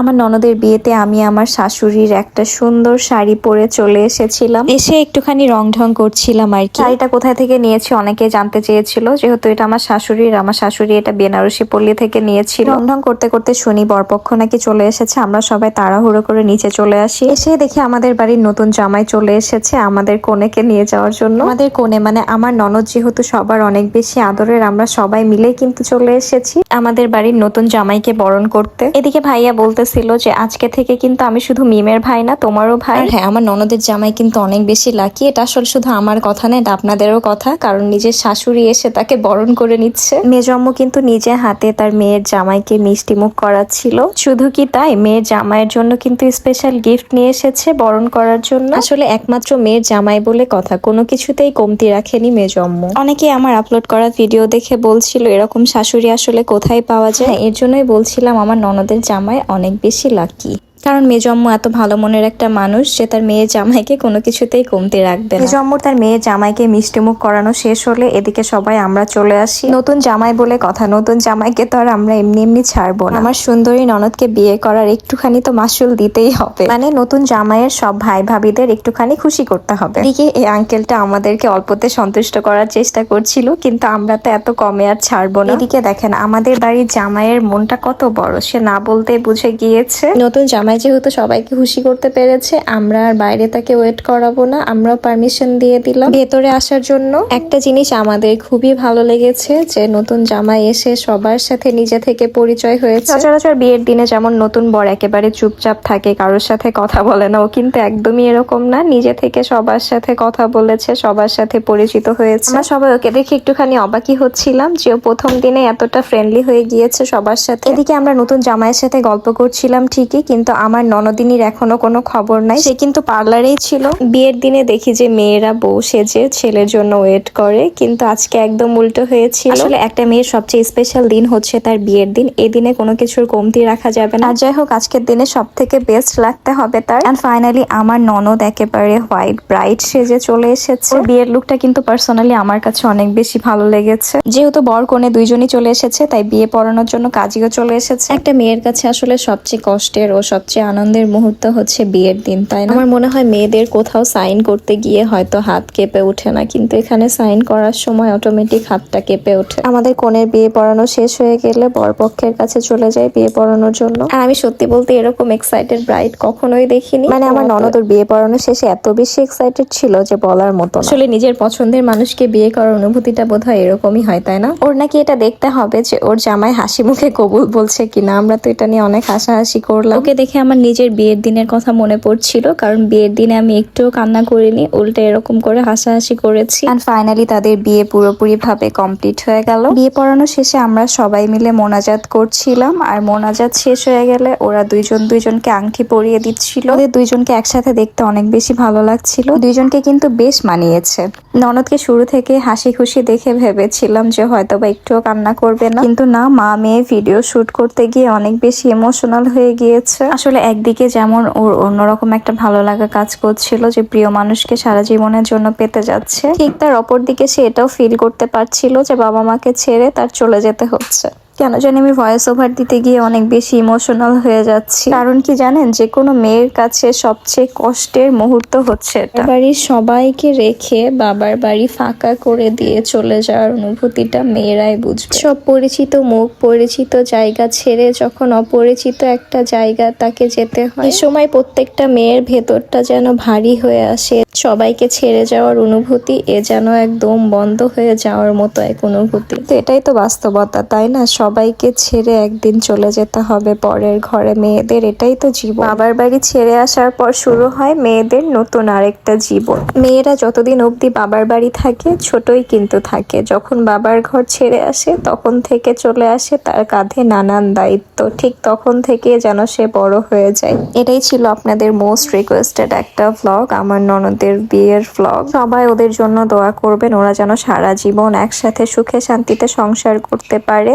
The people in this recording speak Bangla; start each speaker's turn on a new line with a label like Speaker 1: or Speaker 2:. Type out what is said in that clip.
Speaker 1: আমার ননদের বিয়েতে আমি আমার শাশুড়ির একটা সুন্দর শাড়ি পরে চলে এসেছিলাম। এসে একটুখানি রং ঢং করছিলাম আর কি। শাড়িটা কোথায় থেকে নিয়েছি অনেকে জানতে চেয়েছিল যেহেতু এটা আমার শাশুড়ির আমার শাশুড়ি এটা বেনারসি পল্লী থেকে নিয়েছিল। রং ঢং করতে করতে শুনি বরপক্ষ নাকি চলে এসেছে আমরা সবাই তাড়াহুড়ো করে নিচে চলে আসি। এসে দেখি আমাদের বাড়ির নতুন জামাই চলে এসেছে আমাদের কোনেকে নিয়ে যাওয়ার জন্য। আমাদের কোণে মানে আমার ননদ যেহেতু সবার অনেক বেশি আদরের আমরা সবাই মিলে কিন্তু চলে এসেছি। আমাদের বাড়ির নতুন জামাইকে বরণ করতে। এদিকে ভাইয়া বলতেছিল যে আজকে থেকে কিন্তু আমি শুধু মিমের ভাই না তোমারও ভাই। হ্যাঁ আমার ননদের জামাই কিন্তু অনেক বেশি লাকি এটা আসলে শুধু আমার কথা না এটা আপনাদেরও কথা। কারণ নিজের শাশুড়ি এসে তাকে বরণ করে নিচ্ছে। মেজম্ম কিন্তু নিজে হাতে তার মেয়ের জামাইকে মিষ্টি মুখ করাচ্ছিল। শুধু কি তাই? মেয়ের জামাইয়ের জন্য কিন্তু স্পেশাল গিফট নিয়ে এসেছে বরণ করার জন্য। আসলে একমাত্র মেয়ের জামাই বলে কথা কোনো কিছুতেই কমতি রাখেনি মেজম্ম অনেকে আমার আপলোড করা ভিডিও দেখে বলছিল এরকম শাশুড়ি আসলে কোথায় পাওয়া যায়? হ্যাঁ, এর জন্যই বলছিলাম আমার ননদের জামাই অনেক বেশি লাকি কারণ মেয়ে মেজম্মু এত ভালো মনের একটা মানুষ যে তার মেয়ে জামাইকে কোনো কিছুতেই কমতে রাখবে মেজম্মুর তার মেয়ে জামাইকে মিষ্টিমুখ করানো শেষ হলে এদিকে সবাই আমরা চলে আসি। নতুন জামাই বলে কথা নতুন জামাইকে তো আর আমরা এমনি এমনি ছাড়বো না। আমার সুন্দরী ননদকে বিয়ে করার একটুখানি তো মাসুল দিতেই হবে। মানে নতুন জামাইয়ের সব ভাই ভাবিদের একটুখানি খুশি করতে হবে। এদিকে এই আঙ্কেলটা আমাদেরকে অল্পতে সন্তুষ্ট করার চেষ্টা করছিল কিন্তু আমরা তো এত কমে আর ছাড়বো না। এদিকে দেখেন আমাদের বাড়ির জামাইয়ের মনটা কত বড় সে না বলতে বুঝে গিয়েছে। নতুন জামাই যেহেতু সবাইকে খুশি করতে পেরেছে, আমরা আর বাইরে তাকে ওয়েট করাবো না, আমরাও পারমিশন দিয়ে দিলাম। ভেতরে আসার জন্য একটা জিনিস আমাদের খুবই ভালো লেগেছে, যে নতুন জামাই এসে সবার সাথে নিজে থেকে পরিচয় হয়েছে। সচরাচর বিয়ের দিনে যেমন নতুন বর একেবারে চুপচাপ থাকে, কারোর সাথে কথা বলে না, ও কিন্তু একদমই এরকম না। নিজে থেকে সবার সাথে কথা বলেছে, সবার সাথে পরিচিত হয়েছে। আমরা সবাই ওকে দেখে একটুখানি অবাকই হচ্ছিলাম, যে ও প্রথম দিনে এতটা ফ্রেন্ডলি হয়ে গিয়েছে সবার সাথে। এদিকে আমরা নতুন জামাইয়ের সাথে গল্প করছিলাম ঠিকই, কিন্তু আমার ননদিনীর এখনও কোনো খবর নাই। সে কিন্তু পার্লারেই ছিল। বিয়ের দিনে দেখি যে মেয়েরা বউ সেজে ছেলের জন্য ওয়েট করে, কিন্তু আজকে একদম উল্টো হয়েছিল। আসলে একটা মেয়ের সবচেয়ে স্পেশাল দিন হচ্ছে তার বিয়ের দিন। এই দিনে কোনো কিছুর কমতি রাখা যাবে না। যাই হোক, আজকের দিনে সব থেকে বেস্ট লাগতে হবে তার। অ্যান্ড ফাইনালি আমার ননদ একেবারে হোয়াইট ব্রাইট সেজে চলে এসেছে। বিয়ের লুকটা কিন্তু পার্সোনালি আমার কাছে অনেক বেশি ভালো লেগেছে। যেহেতু বর কনে দুইজনই চলে এসেছে, তাই বিয়ে পড়ানোর জন্য কাজীও চলে এসেছে। একটা মেয়ের কাছে আসলে সবচেয়ে কষ্টের ও সবচেয়ে আনন্দের মুহূর্ত হচ্ছে বিয়ের দিন তাই না? আমার মনে হয় মেয়েদের কোথাও সাইন করতে গিয়ে হয়তো হাত কেঁপে ওঠে না কিন্তু এখানে সাইন করার সময় অটোমেটিক হাতটা কেঁপে ওঠে। আমাদের কনের বিয়ে পড়ানো শেষ হয়ে গেলে বরপক্ষের কাছে চলে যায় বিয়ে পড়ানোর জন্য। আর আমি সত্যি বলতে এরকম এক্সাইটেড ব্রাইট কখনোই দেখিনি। মানে আমার ননদ ওর বিয়ে পড়ানো শেষে এত বেশি এক্সাইটেড ছিল যে বলার মতো আসলে নিজের পছন্দের মানুষকে বিয়ে করার অনুভূতিটা বোধ হয় এরকমই হয় তাই না? ওর নাকি এটা দেখতে হবে যে ওর জামাই হাসি মুখে কবুল বলছে কিনা আমরা তো এটা নিয়ে অনেক হাসাহাসি করলাম। ওকে দেখে আমার নিজের বিয়ের দিনের কথা মনে পড়ছিল, কারণ বিয়ের দিনে আমি একটুও কান্না করিনি, উল্টে এরকম করে হাসাহাসি করেছি। অ্যান্ড ফাইনালি তাদের বিয়ে পুরোপুরি ভাবে কমপ্লিট হয়ে গেল। বিয়ে পড়ানো শেষে আমরা সবাই মিলে মোনাজাত করছিলাম, আর মোনাজাত শেষ হয়ে গেলে ওরা দুইজন দুইজনকে আংটি পরিয়ে দিচ্ছিল। ওদের দুইজনকে একসাথে দেখতে অনেক বেশি ভালো লাগছিল। দুইজনকে কিন্তু বেশ মানিয়েছে। ননদকে শুরু থেকে হাসি খুশি দেখে ভেবেছিলাম যে হয়তো বা একটুও কান্না করবে না। কিন্তু না, মা মেয়ে ভিডিও শুট করতে গিয়ে অনেক বেশি ইমোশনাল হয়ে গিয়েছে। আসলে একদিকে যেমন ওর অন্যরকম একটা ভালো লাগা কাজ করছিল যে প্রিয় মানুষকে সারা জীবনের জন্য পেতে যাচ্ছে, ঠিক তার অপর দিকে সে এটাও ফিল করতে পারছিল যে বাবা মাকে ছেড়ে তার চলে যেতে হচ্ছে। কেন জানি আমি ভয়েস ওভার দিতে গিয়ে অনেক বেশি ইমোশনাল হয়ে যাচ্ছি। কারণ কি জানেন যে কোনো মেয়ের কাছে সবচেয়ে কষ্টের মুহূর্ত হচ্ছে এটা। বাড়ির সবাইকে রেখে বাবার বাড়ি ফাঁকা করে দিয়ে চলে যাওয়ার অনুভূতিটা মেয়েরাই বুঝবে। সব পরিচিত মুখ পরিচিত জায়গা ছেড়ে যখন অপরিচিত একটা জায়গা তাকে যেতে হয় এই সময় প্রত্যেকটা মেয়ের ভেতরটা যেন ভারী হয়ে আসে। সবাইকে ছেড়ে যাওয়ার অনুভূতি এ যেন একদম বন্ধ হয়ে যাওয়ার মতো এক অনুভূতি। তো এটাই তো বাস্তবতা তাই না? সবাইকে ছেড়ে একদিন চলে যেতে হবে পরের ঘরে। মেয়েদের এটাই তো জীবন। বাবার বাড়ি ছেড়ে আসার পর শুরু হয় মেয়েদের নতুন আরেকটা জীবন। মেয়েরা যতদিন অবধি বাবার বাড়ি থাকে, ছোটই কিন্তু থাকে। যখন বাবার ঘর ছেড়ে আসে, তখন থেকে চলে আসে তার কাঁধে নানান দায়িত্ব। ঠিক তখন থেকে যেন সে বড় হয়ে যায়। এটাই ছিল আপনাদের মোস্ট রিকোয়েস্টেড একটা ভ্লগ আমার ননদের বিয়ের ভ্লগ সবাই ওদের জন্য দোয়া করবেন, ওরা যেন সারা জীবন একসাথে সুখে শান্তিতে সংসার করতে পারে।